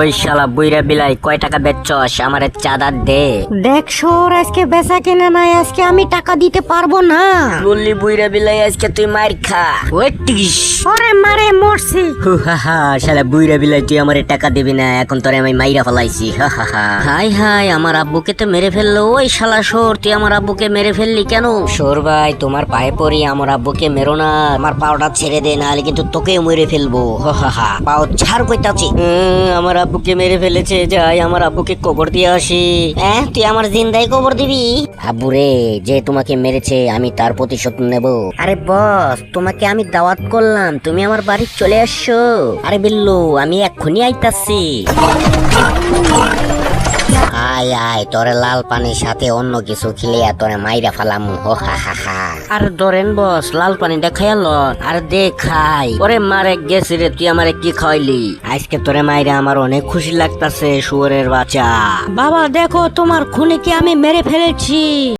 ওই শালা বুইরা বিলাই কয় টাকা বেচছস? আমারে চাঁদা দে। দেখ সর আজকে বেচা কেনা নাই আজকে আমি টাকা দিতে পারব না। বললি বুইরা বিলাই আজকে তুই মার খা। ওই টিস ওরে মারে মরছি। হু শালা বুইরা বিলাই তুই আমারে টাকা দিবি না এখন তোরে আমি মাইরা ফেলাইছি হাই হাই আমার আব্বুকে তো মেরে ফেলল ওই শালা সোর তুই আমার আব্বুকে মেরে ফেললি কেন? সোর ভাই তোমার পায়ে পড়ি আমার আব্বুকে মেরো না আমার পাওটা ছেড়ে দে নাহলে কিন্তু তোকে মেরে ফেলব হা হা পাও ছাড় কইতাছি। উম, আমার আব্বুকে মেরে ফেলেছে, যাই আমার আব্বুকে কবর দিয়ে আসি। হ্যাঁ তুই আমার জিন্দাই কবর দিবি? আব্বু রে যে তোমাকে মেরেছে, আমি তার প্রতিশোধ নেব। আরে বস, তোমাকে আমি দাওয়াত করলাম, তুমি আমার বাড়ি চলে আসছো আরে বিল্লু, আমি এক্ষুনি আইতাছি। আয় আয়, তোরে লাল পানির সাথে অন্য কিছু খিলিয়া তোরে মাইরা ফালাম। হো, হা হা হা। আর ধরেন বস, লাল পানিটা ল আর দে, খাই। ওরে মারে, গেছি রে, তুই আমারে কি খাইলি আজকে তোরে মাইরা আমার অনেক খুশি লাগতাছে, শুয়োরের বাচ্চা। বাবা, দেখো, তোমার খুনিকে আমি মেরে ফেলেছি।